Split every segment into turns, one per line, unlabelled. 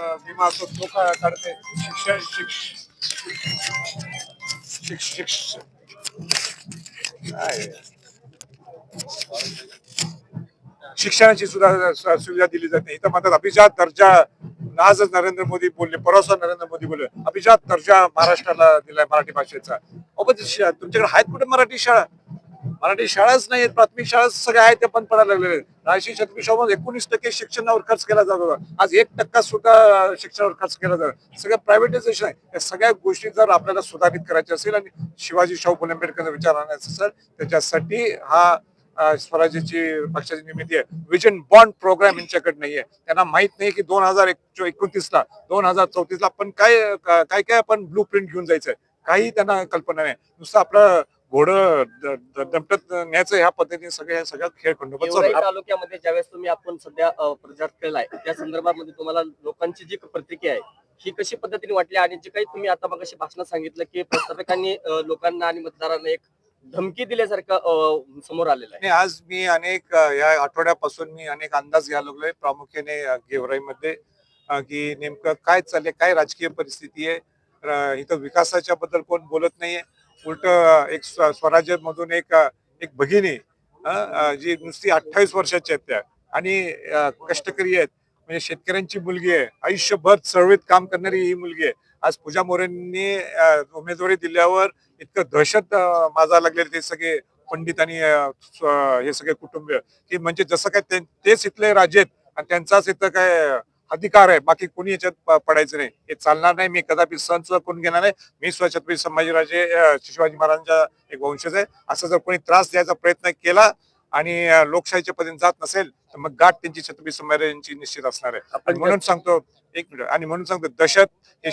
विमा असो तो काढते. शिक्षण शिक्षणाची सुद्धा सुविधा दिली जाते. इथं म्हणतात अभिजात दर्जा आजच नरेंद्र मोदी बोलले परवा नरेंद्र मोदी बोलले. अभिजात दर्जा महाराष्ट्राला दिलाय मराठी भाषेचा. अहो तुमच्याकडे आहेत कुठे मराठी शाळा? मराठी शाळाच नाही आहेत प्राथमिक शाळा सगळ्या आहेत त्या पण पडायला लागलेल्या आहेत. राजशी छत्रपती एकोणीस टक्के शिक्षणावर खर्च केला जात होता. आज एक टक्का सुद्धा शिक्षणावर खर्च केला जातो सगळं प्रायव्हेटायझेशन आहे. या सगळ्या गोष्टी जर आपल्याला सुधारित करायच्या असेल आणि शिवाजी शाहू फुले आंबेडकर विचार आणायचा असेल त्याच्यासाठी हा स्वराज्याची पक्षाची निर्मिती आहे. विजन बॉन्ड प्रोग्राम यांच्याकडे नाहीये त्यांना माहीत नाही की दोन हजार एकोणतीस ला दोन हजार चौतीस ला आपण काय काय काय आपण ब्लू प्रिंट घेऊन जायचंय. काही त्यांना कल्पना नाही. नुसतं आपलं घोडं दमटत न्यायचं ह्या पद्धतीने सगळ्या खेळ खंडोबा चालू.
गेवराई
आहे.
तालुक्यामध्ये ज्यावेळेस तुम्ही आपण सध्या प्रचार केलाय त्या संदर्भामध्ये तुम्हाला लोकांची जी प्रतिक्रिया आहे ही कशी पद्धतीने वाटली? आणि जे काही तुम्ही आता मग भाषणात सांगितलं की प्रस्थापिकांनी अ, लोकांना आणि मतदारांना एक धमकी दिल्यासारखं समोर आलेलं आहे.
आज मी अनेक या आठवड्यापासून मी अनेक अंदाज घ्यायला लागलोय. प्रामुख्याने गेवराईमध्ये की नेमकं काय चाललंय काय राजकीय परिस्थिती आहे इथं विकासाच्या बद्दल कोण बोलत नाहीये. उलट एक स्वराज्यामधून एक एक भगिनी जी नुसती अठ्ठावीस वर्षाची आहेत त्या. आणि कष्टकरी आहेत. म्हणजे शेतकऱ्यांची मुलगी आहे. आयुष्यभर चळवळीत काम करणारी ही मुलगी आहे. आज पूजा मोरेंनी उमेदवारी दिल्यावर इतकं दहशत अ, माजा लागलेले ते सगळे पंडित आणि हे सगळे कुटुंबीय. की म्हणजे जसं काय तेच इथले राजे आहेत. आणि त्यांचाच इथं काय अधिकार आहे. बाकी कोणी याच्यात पडायचं नाही. हे चालणार नाही. मी कदापि सण सुद्धा करून घेणार नाही. मी स्वतः छत्रपती संभाजीराजे शिवाजी महाराजांचा एक वंशज आहे. असं जर कोणी त्रास द्यायचा प्रयत्न केला आणि लोकशाहीच्या पद्धतीने जात नसेल तर मग गाठ त्यांची छत्रपती संभाजीराजांची निश्चित असणार आहे. आणि म्हणून सांगतो एक मिनिट. आणि म्हणून सांगतो दहशत हे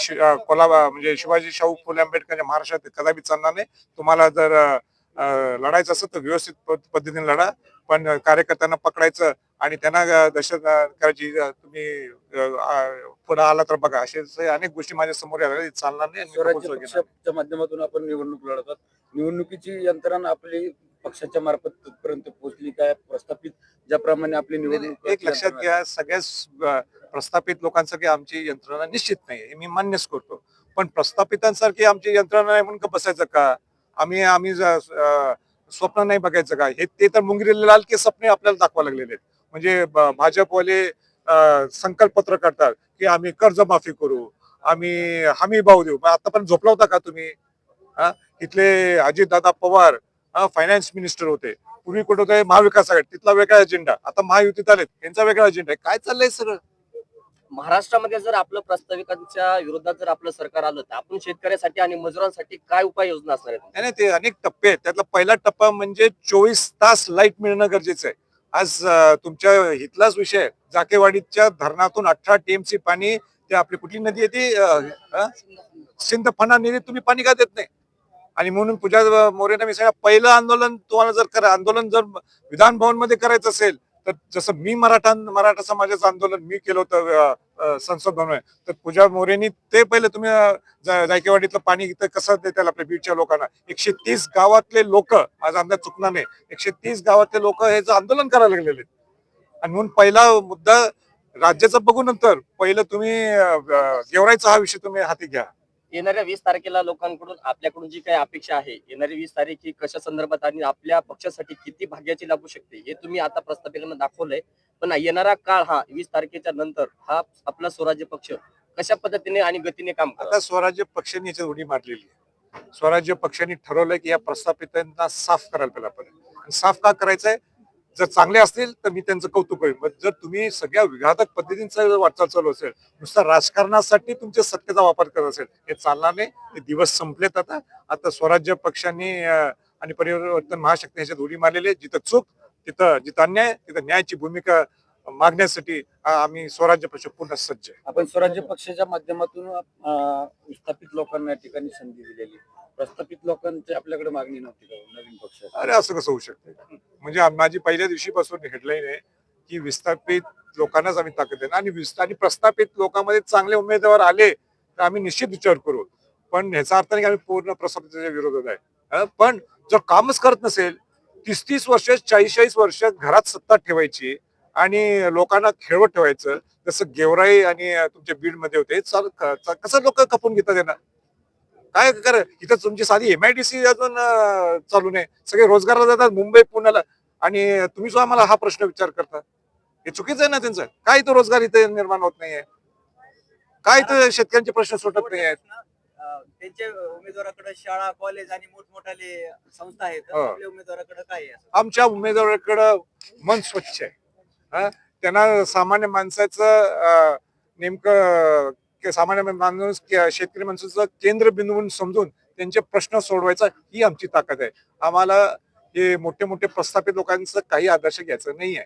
कोल्हापूर म्हणजे शिवाजी शाहू फुले आंबेडकर महाराष्ट्रात कदापि चालणार नाही. तुम्हाला जर लढायचं असेल तर व्यवस्थित पद- पद्धतीने लढा पण कार्यकर्त्यांना पकडायचं आणि त्यांना दहशत करायची तुम्ही पुढे आला तर बघा असे अनेक गोष्टी माझ्यासमोर. चालणार नाही
माध्यमातून आपण निवडणूक लढवतात. निवडणुकीची यंत्रणा आपली पक्षाच्या मार्फत कुठपर्यंत पोहोचली काय प्रस्थापित? ज्याप्रमाणे आपली निवडणूक
एक लक्षात घ्या सगळ्याच अ, प्रस्थापित लोकांसारखी आमची यंत्रणा निश्चित नाही हे मी मान्यच करतो. पण प्रस्थापितांसारखी आमची यंत्रणा नाही म्हणून का बसायचं का? आम्ही आम्ही स्वप्न नाही बघायचं काय हे ते तर मुंगरी लाल के स्वप्ने आपल्याला दाखवा लागलेले आहेत. म्हणजे भाजपवाले अ, संकल्पपत्र करतात की आम्ही कर्जमाफी करू आम्ही हमी भाव देऊ. आता पण झोपला होता का तुम्ही? हा? इथले अजितदादा पवार फायनान्स मिनिस्टर होते. पूर्वी कुठे होते? महाविकास आघाडी. तिथला वेगळा अजेंडा आता महायुतीत आलेत. यांचा वेगळा अजेंडा आहे. काय चाललंय सगळं?
महाराष्ट्रामध्ये जर आपलं प्रस्ताविकांच्या विरोधात जर आपलं सरकार आलं तर आपण शेतकऱ्यासाठी आणि मजुरांसाठी काय उपाययोजना असणार आहेत?
नाही ते अनेक टप्पे आहेत. त्यातला पहिला टप्पा म्हणजे चोवीस तास लाइट मिळणं गरजेचं आहे. आज तुमच्या हितलाच विषय जाकेवाडीच्या धरणातून अठरा टीएमसी पाणी ते आपली कुठली नदी येते सिंध फना अं? सिंधफणा तुम्ही पाणी का देत नाही? आणि म्हणून पूजा मोरेना मी सांगा पहिलं आंदोलन तुम्हाला जर करा आंदोलन जर विधान भवनमध्ये करायचं असेल तर जसं मी मराठा मराठा समाजाचं आंदोलन मी केलं होतं संसद भवन तर पूजा मोरेनी ते पहिले तुम्ही जायकेवाडीतलं पाणी इथं कसं देताल आपल्या बीडच्या लोकांना? एकशे तीस गावातले लोक आज अंदाज चुकणार नाही एकशे तीस गावातले लोक हे जे आंदोलन करायला लागलेले आणि म्हणून पहिला मुद्दा राज्याचा बघू नंतर पहिलं तुम्ही गेवरायचा हा विषय तुम्ही हाती घ्या.
येणाऱ्या वीस तारखेला लोकांकडून आपल्याकडून जी काही अपेक्षा आहे येणारी वीस तारीख ही कशा संदर्भात आणि आपल्या पक्षासाठी किती भाग्याची लागू शकते हे तुम्ही आता प्रस्थापिकांना दाखवलंय. पण येणारा काळ हा वीस तारखेच्या नंतर हा आपला स्वराज्य पक्ष कशा पद्धतीने आणि गतीने काम
आता स्वराज्य पक्षांनी याच्यात उडी मारलेली आहे. स्वराज्य पक्षांनी ठरवलंय की या प्रस्थापितांना साफ करायला पाहिजे. साफ का करायचंय? जर चांगले असतील तर मी त्यांचं कौतुक करेन. जर तुम्ही सगळ्या विघातक पद्धतींचा जर वाटचाल चालू असेल नुसता राजकारणासाठी तुमच्या सत्तेचा वापर करत असेल हे चालणार नाही. ते दिवस संपलेत आता. आता स्वराज्य पक्षांनी आणि परिवर्तन महाशक्ती ह्याच्यात उडी मारलेली आहे. जिथं चूक तिथं जिथं अन्याय तिथं न्यायाची भूमिका मागण्यासाठी आम्ही स्वराज्य पक्ष पूर्ण सज्ज
आपण स्वराज्य पक्षाच्या माध्यमातून विस्थापित लोकांना या ठिकाणी संधी दिलेली प्रस्थापित लोकांची आपल्याकडे मागणी नव्हती का हो, नवीन पक्ष?
अरे असं कसं होऊ शकते? म्हणजे माझी पहिल्या दिवशीपासून हेडलाईन आहे की विस्थापित लोकांनाच आम्ही ताकद देणार. आणि विस्ता आणि प्रस्थापित लोकांमध्ये चांगले उमेदवार आले तर आम्ही निश्चित विचार करू. पण ह्याचा अर्थ नाही की आम्ही पूर्ण प्रस्थापिताच्या विरोधात आहे. पण जर कामच करत नसेल तीस तीस वर्ष चाळीस चाळीस वर्ष घरात सत्ता ठेवायची आणि लोकांना खेळवत ठेवायचं जसं गेवराई आणि तुमच्या बीडमध्ये होते चाल- कसं लोक खपून घेतात त्यांना काय कर इथं तुमची साधी एमआयडीसी अजून अं, चालू नाही. सगळे रोजगारला जातात मुंबई पुण्याला. आणि तुम्ही जो आम्हाला हा प्रश्न विचार करता. हे चुकीचं आहे ना त्यांचं? काय इथं रोजगार इथे निर्माण होत नाहीये? काय इथं शेतकऱ्यांचे प्रश्न सुटत नाही आहेत
त्यांच्या उमेदवाराकडे शाळा कॉलेज आणि मोठमोठाले संस्था आहेत. तर
हो.
आपल्या उमेदवाराकडे काय आहे
आमच्या उमेदवाराकडं मन स्वच्छ आहे. हा? त्यांना सामान्य माणसाचं नेमकं सामान्य माणूस शेतकरी माणसाचं केंद्र बिंदून समजून त्यांचे प्रश्न सोडवायचा ही आमची ताकद आहे. आम्हाला हे मोठे मोठे प्रस्थापित लोकांचं काही आदर्श घ्यायचं नाही आहे